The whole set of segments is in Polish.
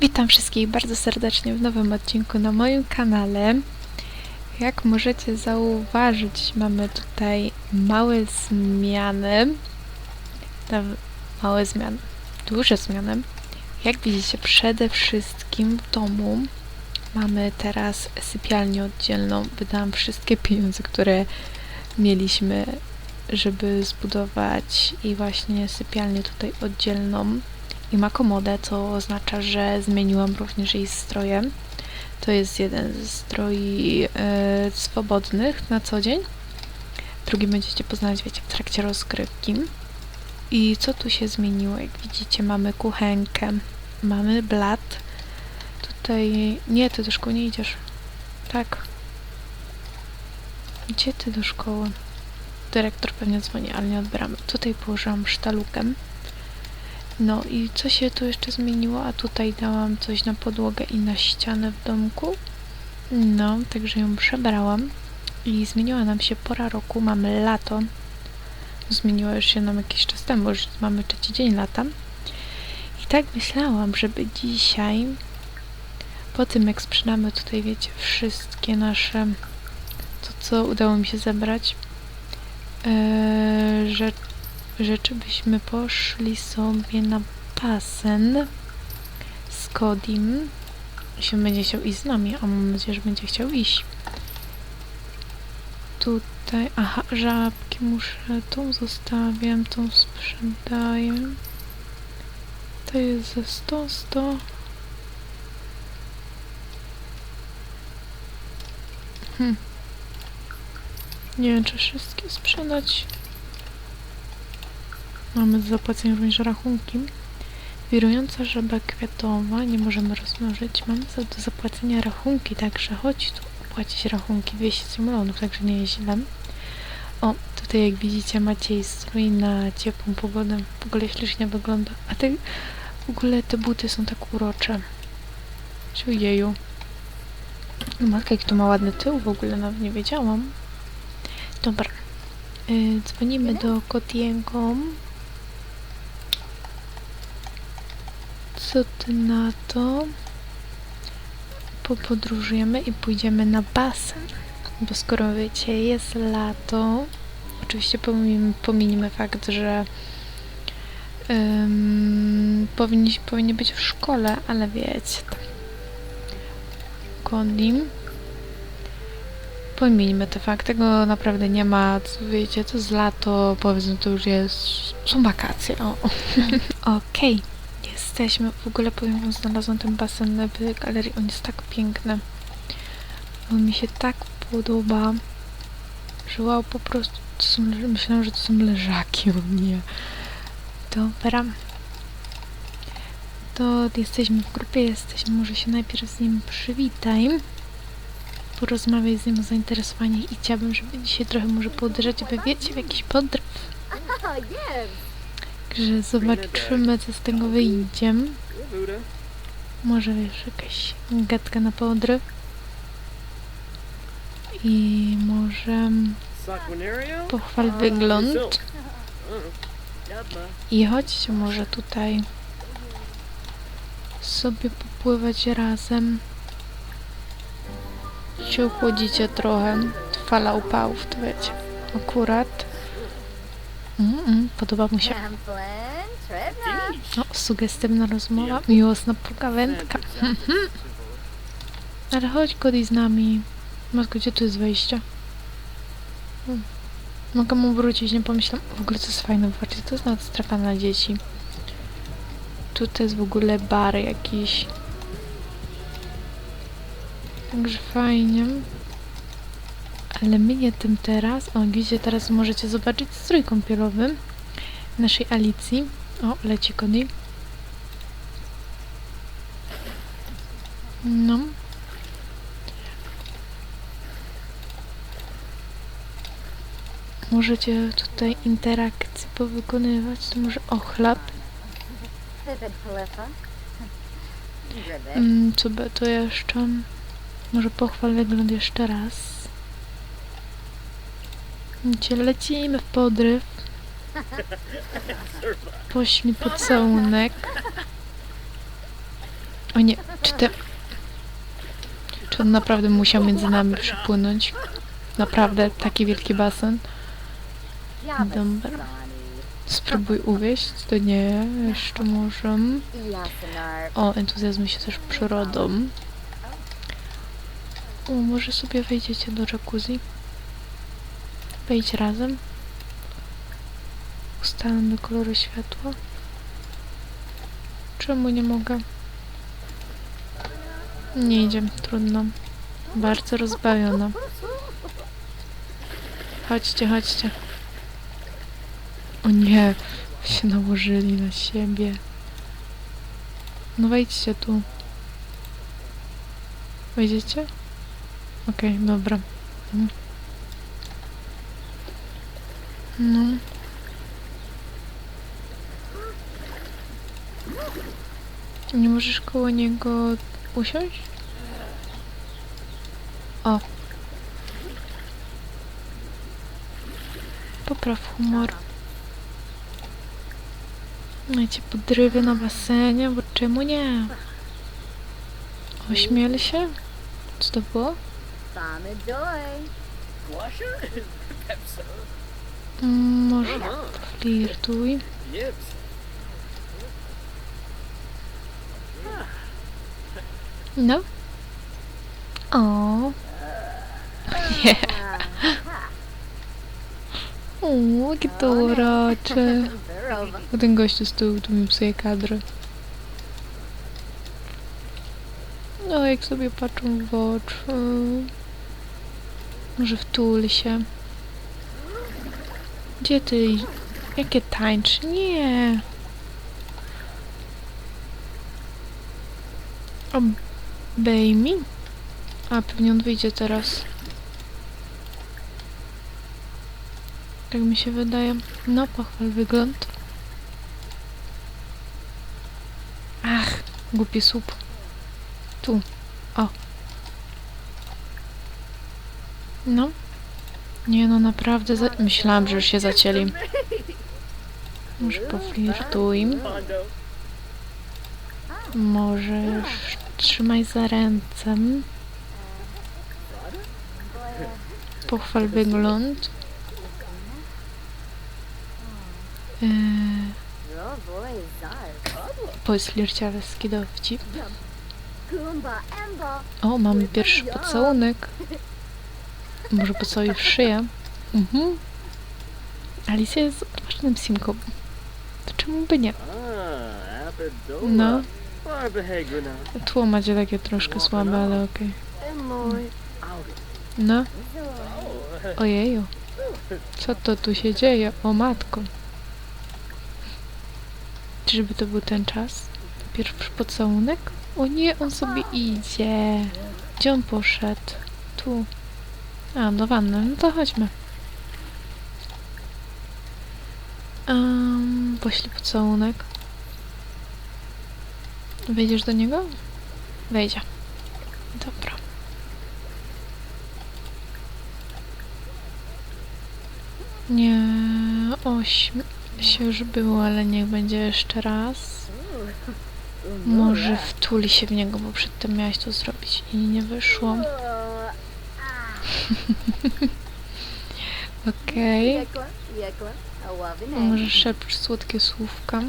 Witam wszystkich bardzo serdecznie w nowym odcinku na moim kanale. Jak możecie zauważyć, mamy tutaj małe zmiany. Małe zmiany, duże zmiany. Jak widzicie, przede wszystkim w domu mamy teraz sypialnię oddzielną. Wydałam wszystkie pieniądze, które mieliśmy, żeby zbudować i właśnie sypialnię tutaj oddzielną i ma komodę, co oznacza, że zmieniłam również jej stroje. To jest jeden ze stroi e, swobodnych na co dzień. Drugi będziecie poznać, wiecie, w trakcie rozgrywki. I co tu się zmieniło? Jak widzicie, mamy kuchenkę, mamy blat. Tutaj... Nie, ty do szkoły nie idziesz. Tak. Gdzie ty do szkoły? Dyrektor pewnie dzwoni, ale nie odbieramy. Tutaj położyłam sztalukę. No i co się tu jeszcze zmieniło? A tutaj dałam coś na podłogę i na ścianę w domku. No, także ją przebrałam. I zmieniła nam się pora roku. Mamy lato. Zmieniła już się nam jakiś czas temu, bo już mamy trzeci dzień lata. I tak myślałam, żeby dzisiaj, po tym jak sprzedamy tutaj, wiecie, wszystkie nasze, to co udało mi się zebrać, yy, że rzeczy byśmy poszli sobie na basen z Kodim. Jeśli będzie chciał iść z nami, a mam nadzieję, że będzie chciał iść. Tutaj, aha, żabki muszę, tą zostawiam, tą sprzedaję. To jest za 100, 100. Hm. Nie wiem, czy wszystkie sprzedać. Mamy do zapłacenia również rachunki. Wirująca żaba kwiatowa, nie możemy rozmnożyć. Mamy do zapłacenia rachunki, także chodź tu płacić rachunki 200 symulonów, także nie jest źle. O, tutaj jak widzicie Maciej strój na ciepłą pogodę. W ogóle ślicznie wygląda. A te, w ogóle te buty są tak urocze. Ojeju. Matka, jak tu ma ładny tył, w ogóle nawet nie wiedziałam. Dobra. Yy, dzwonimy do Kotiego. Co ty na to? Popodróżujemy i pójdziemy na basen. Bo skoro wiecie, jest lato, oczywiście pomijmy, pominimy fakt, że um, powinni, powinni być w szkole, ale wiecie. Kondim. Pominijmy te fakty, tego naprawdę nie ma, co wiecie, to jest lato, powiedzmy to już jest, są wakacje, o. Okej jesteśmy. W ogóle powiem wam, znalazłam ten basen w galerii. On jest tak piękny. On mi się tak podoba, że wow, po prostu są, myślałam, że to są leżaki. O nie. Dobra. To jesteśmy w grupie, jesteśmy. Może się najpierw z nim przywitaj. Porozmawiaj z nim o zainteresowanie i chciałabym, żeby dzisiaj trochę może pouderzać, by wiecie, w jakiś podryw. Także zobaczymy, co z tego wyjdzie. Może wiesz, jakaś gadka na podryw. I może pochwal wygląd. I chodźcie może tutaj sobie popływać razem. Się uchłodzicie trochę. Fala upałów, to wiecie. Akurat. Mm -mm, podoba mu się. O, sugestywna rozmowa, miłosna pogawędka. Mhm. Ale chodź Cody z nami. Matko, gdzie tu jest wejście? Hmm. Mogę mu wrócić, nie pomyślałam. W ogóle to jest fajne, zobaczcie, to jest nawet strefa na dzieci. Tutaj jest w ogóle bar jakiś. Także fajnie. Ale my nie tym teraz. O, widzicie, teraz możecie zobaczyć strój kąpielowy naszej Alicji. O, leci Cody. No. Możecie tutaj interakcje powykonywać. To może ochlap. Mm, co by to jeszcze? Może pochwal wygląd jeszcze raz. Gdzie lecimy w podryw. Pośmi pocałunek. O nie, czy te... Czy on naprawdę musiał między nami przypłynąć? Naprawdę, taki wielki basen? Dobra. Spróbuj uwieść, to nie, jeszcze może. O, entuzjazm się też przyrodą. O, może sobie wejdziecie do jacuzzi? Wejdź razem. Ustalamy kolory światła. Czemu nie mogę? Nie idzie, trudno. Bardzo rozbawiona. Chodźcie, chodźcie. O nie, się nałożyli na siebie. No wejdźcie tu. Wejdziecie? Okej, dobra. No. Nie możesz koło niego usiąść? O. Popraw humor. Macie podrywy na basenie, bo czemu nie? Ośmiel się? Co to było? Mm, może flirtuj. No. O. Nie. O, jakie to urocze. Ten gościu z tyłu tu mi psuje kadrę. No, jak sobie patrzą w oczy. Może wtul się. Gdzie ty? Jakie tańcz? Nie. Obejmij. A, pewnie on wyjdzie teraz. Tak mi się wydaje. No, pochwal wygląd. Ach, głupi słup. Tu. O. No. Nie no, naprawdę. Za... Myślałam, że już się zacięli. Może poflirtuj. Możesz trzymaj za ręce. Pochwal wygląd. Powiedz flirciarski dowcip. O, mamy pierwszy pocałunek. Może pocałuj w szyję. Mhm. Alicja jest odważnym simką. To czemu by nie? No. Tło macie takie troszkę słabe, ale okej. No. Ojeju. Co to tu się dzieje? O matko. Czyżby to był ten czas? Pierwszy pocałunek? O nie, on sobie idzie. Gdzie on poszedł? Tu. A, do wanny. No to chodźmy. Um, poślij pocałunek. Wejdziesz do niego? Wejdzie. Dobra. Nie, ośm się już było, ale niech będzie jeszcze raz. Może wtuli się w niego, bo przedtem miałaś to zrobić i nie wyszło. Okej. Może szepcz słodkie słówka.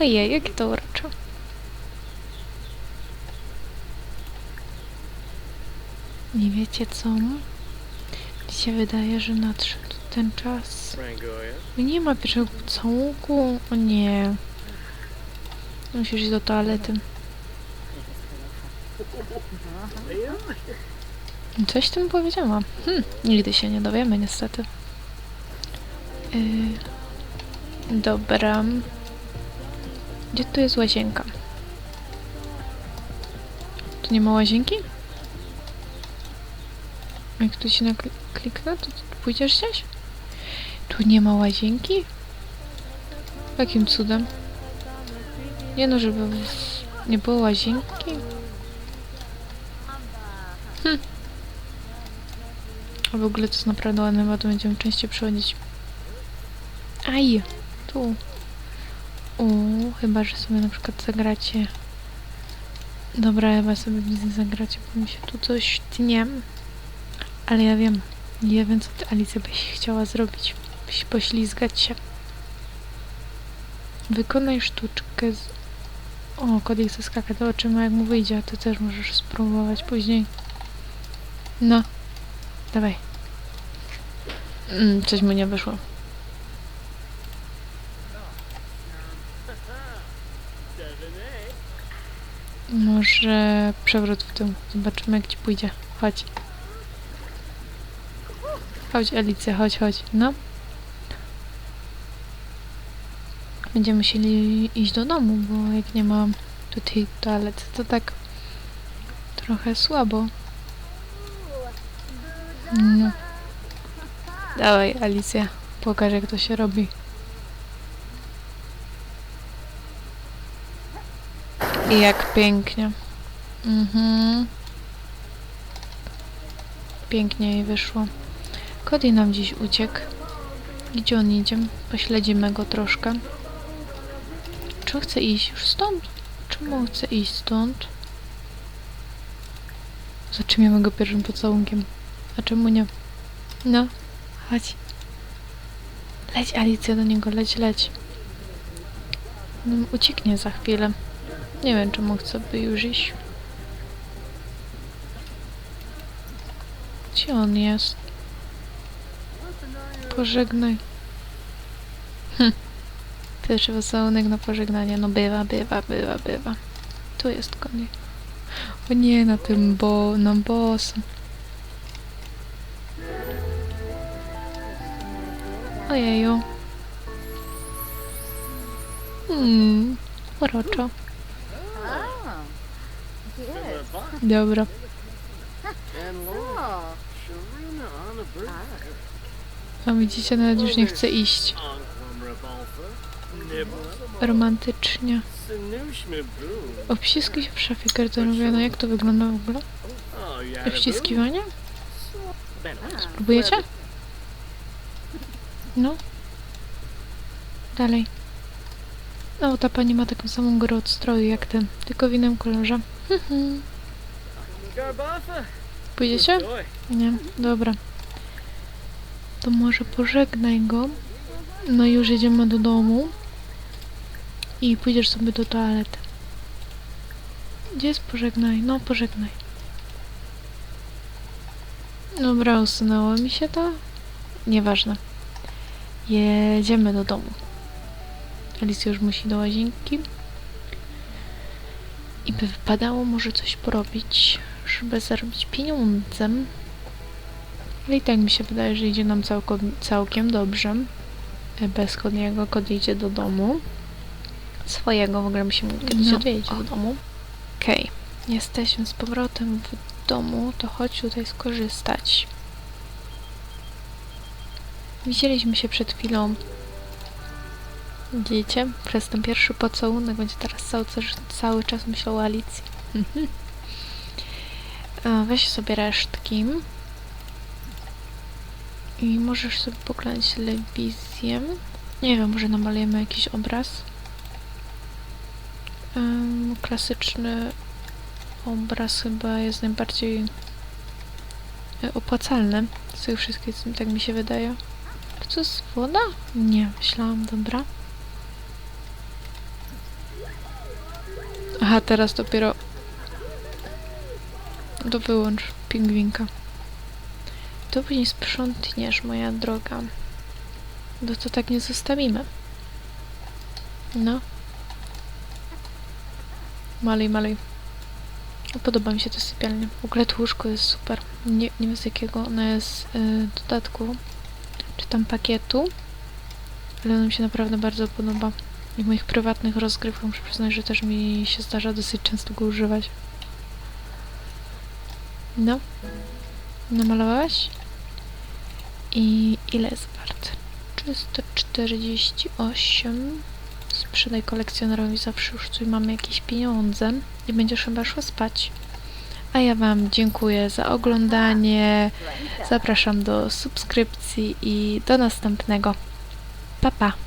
Ojej, jakie to urocze. Nie wiecie co? Mi się wydaje, że nadszedł ten czas. Nie ma pierwszego pocałunku. O nie. Musisz iść do toalety. Coś tym powiedziała. Hm, nigdy się nie dowiemy niestety. Yy, dobra. Gdzie tu jest łazienka? Tu nie ma łazienki? Jak tu się nakliknę, to pójdziesz gdzieś? Tu nie ma łazienki? Jakim cudem? Nie no, żeby nie było łazienki? Hm. A w ogóle to jest naprawdę ładne, bo tu będziemy częściej przychodzić. Aj! Tu. U, chyba, że sobie na przykład zagracie. Dobra, chyba sobie widzę zagracie, bo mi się tu coś tnie. Ale ja wiem. Ja wiem, co ty, Alicja, byś chciała zrobić. Byś poślizgać się. Wykonaj sztuczkę z... O, Cody chce skakać. Zobaczymy, jak mu wyjdzie. Ty też możesz spróbować później. No. Dawaj. Mm, coś mu nie wyszło. Może przewrót w tył. Zobaczymy jak ci pójdzie. Chodź. Chodź Alicja, chodź, chodź. No. Będziemy musieli iść do domu, bo jak nie ma tutaj toalet, to tak trochę słabo. No. Dawaj Alicja, pokaż jak to się robi. I jak pięknie. Mhm. Pięknie jej wyszło. Cody nam dziś uciekł. Gdzie on idzie? Pośledzimy go troszkę. Czy chce iść już stąd? Czemu chce iść stąd? Zaczniemy go pierwszym pocałunkiem. A czemu nie? No, chodź. Leć Alicja do niego, leć, leć. No, ucieknie za chwilę. Nie wiem, czemu chce by już iść. Gdzie on jest? Pożegnaj. Hm. Pierwszy wesołunek na pożegnanie. No bywa, bywa, bywa, bywa. Tu jest koniec. O nie, na tym bo... na bosu. Ojeju. Hmm, uroczo. Dobra. A widzicie, nawet już nie chce iść. Romantycznie. Obciski się w szafie kartonowej. No jak to wygląda w ogóle? Wciskiwanie? Better. No. Dalej. No, ta pani ma taką samą górę od stroju jak ten, tylko w innym kolorze. Pójdziecie? Nie, dobra. To może pożegnaj go. No już jedziemy do domu. I pójdziesz sobie do toalety. Gdzie jest pożegnaj? No, pożegnaj. Dobra, usunęło mi się to. Nieważne. Jedziemy do domu. Alicja już musi do łazienki. I by wypadało może coś porobić, żeby zarobić pieniądze. Ale i tak mi się wydaje, że idzie nam całko, całkiem dobrze. E, Bez Kodiego. Kody idzie do domu. Swojego, w ogóle musimy kiedyś No. odwiedzić do domu. Okej, jesteśmy z powrotem w domu, to chodź tutaj skorzystać. Widzieliśmy się przed chwilą. Widzicie? Przez ten pierwszy pocałunek będzie teraz cały, cały czas myślał o Alicji. Weź sobie resztki. I możesz sobie poglądać telewizję. Nie wiem, może namalujemy jakiś obraz. Em, klasyczny obraz chyba jest najbardziej e, opłacalny z tych wszystkich, tak mi się wydaje. To jest woda? Nie, myślałam, dobra. Aha, teraz dopiero... To wyłącz pingwinka. To później sprzątniesz, moja droga. No to tak nie zostawimy. No. Malej, malej. Podoba mi się to sypialnia. W ogóle to łóżko jest super. Nie, nie wiem z jakiego ono jest y, dodatku, czy tam pakietu, ale ono mi się naprawdę bardzo podoba. I w moich prywatnych rozgrywkach muszę przyznać, że też mi się zdarza dosyć często go używać. No. Namalowałeś? I ile jest wart? 348. Sprzedaj kolekcjonerowi zawsze już tutaj mamy jakieś pieniądze i będziesz chyba szła spać. A ja Wam dziękuję za oglądanie. Zapraszam do subskrypcji i do następnego. Pa pa!